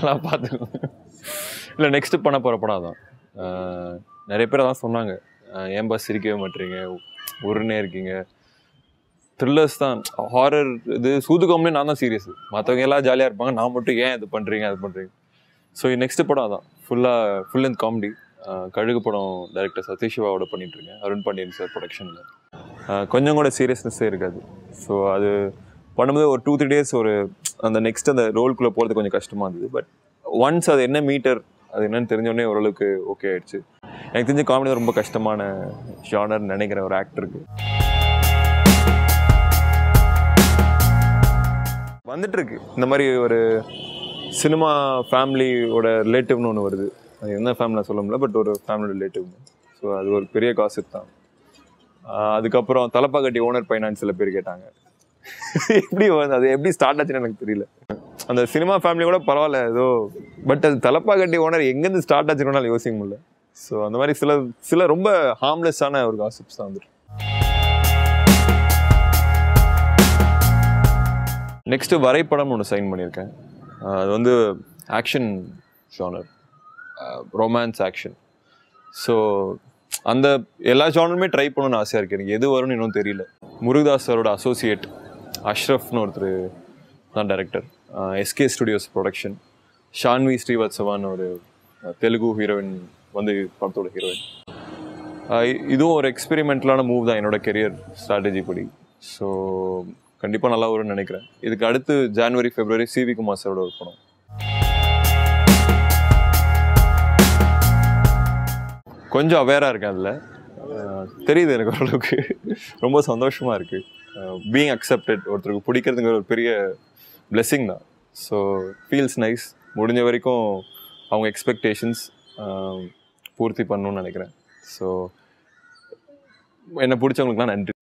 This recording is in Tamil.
நல்லா பார்த்துக்கோங்க இல்லை நெக்ஸ்ட்டு பண்ண போகிற படம் அதான். நிறைய பேர் அதான் சொன்னாங்க. ஏன் ஏன்பா சிரிக்கவே மாட்டீங்க? உருனே இருக்கீங்க. த்ரில்லர்ஸ் தான். ஹாரர் இது சூதுகாமலே நான் தான் சீரியஸ் மற்றவங்க எல்லாம் ஜாலியாக இருப்பாங்க. நான் மட்டும் ஏன் இது பண்ணுறீங்க அது பண்ணுறீங்க ஸோ நெக்ஸ்ட் படம் அதான். ஃபுல்லாக ஃபுல் அண்ட் காமெடி கழுகு படம் டைரக்டர் சதீஷ் சிவாவோட பண்ணிட்டு அருண் பாண்டியன் சார் ப்ரொடக்ஷனில் கொஞ்சம் கூட சீரியஸ்னஸ்ஸே இருக்காது. ஸோ அது பண்ணும்போது ஒரு டூ த்ரீ டேஸ் ஒரு அந்த நெக்ஸ்ட் அந்த ரோல்குள்ளே போகிறது கொஞ்சம் கஷ்டமாக இருந்தது. பட் ஒன்ஸ் அது என்ன மீட்டர் அது என்னன்னு தெரிஞ்சோடனே ஓரளவுக்கு ஓகே ஆயிடுச்சு. எனக்கு தெரிஞ்ச காமெடி ரொம்ப கஷ்டமான ஜானர்னு நினைக்கிற ஒரு ஆக்டருக்கு வந்துட்டுருக்கு. இந்த மாதிரி ஒரு சினிமா ஃபேமிலியோட ரிலேட்டிவ்னு ஒன்று வருது. அது என்ன ஃபேமிலியாக சொல்ல முடியல பட் ஒரு ஃபேமிலியோட ரிலேட்டிவ்னு ஸோ அது ஒரு பெரிய காசு தான். அதுக்கப்புறம் தலப்பாக்கட்டி ஓனர் பைனான்ஸ் சில பேர் கேட்டாங்க. எப்படி அது எப்படி ஸ்டார்ட் ஆச்சுன்னு எனக்கு தெரியல. அந்த சினிமா ஃபேமிலி கூட பரவாயில்ல ஏதோ பட் அது தலப்பாக்கட்டி ஓனர் எங்கேருந்து ஸ்டார்ட் ஆச்சுன்னு யோசிக்க முடியல. ஸோ அந்த மாதிரி சில சில ரொம்ப ஹார்ம்லெஸ்ஸான ஒரு காசிப்ஸ் தான் வந்துட்டு. நெக்ஸ்ட் வரைபடம் ஒன்று சைன் பண்ணியிருக்கேன். அது வந்து action genre romance action so அந்த எல்லா ஜானருமே ட்ரை பண்ணணும்னு ஆசையாக இருக்கு. எனக்கு எது வரும்னு இன்னும் தெரியல. முருகதாஸ் சாரோட அசோசியேட் அஷ்ரஃப்னு ஒருத்தர் தான் director SK studios production Shanvi ஸ்ரீவத்சவான்னு ஒரு தெலுங்கு ஹீரோயின் வந்து படத்தோட ஹீரோயின் இதுவும் ஒரு எக்ஸ்பெரிமெண்டலான மூவ் தான் என்னோட கெரியர் ஸ்ட்ராட்டஜி படி. ஸோ கண்டிப்பாக நல்லா வரும்னு நினைக்கிறேன். இதுக்கு அடுத்து ஜான்வரி ஃபெப்ரவரி சிவி குமார் சாரோட ஒரு படம். கொஞ்சம் அவேராக இருக்கேன் அதில். தெரியுது எனக்கு ஓரளவுக்கு. ரொம்ப சந்தோஷமாக இருக்குது பீங் அக்செப்டட் ஒருத்தருக்கு பிடிக்கிறதுங்கிற ஒரு பெரிய பிளெஸ்ஸிங் தான். ஸோ ஃபீல்ஸ் நைஸ் முடிஞ்ச வரைக்கும் அவங்க எக்ஸ்பெக்டேஷன்ஸ் பூர்த்தி பண்ணணும்னு நினைக்கிறேன். ஸோ என்னை பிடிச்சவங்களுக்குலாம் நன்றி.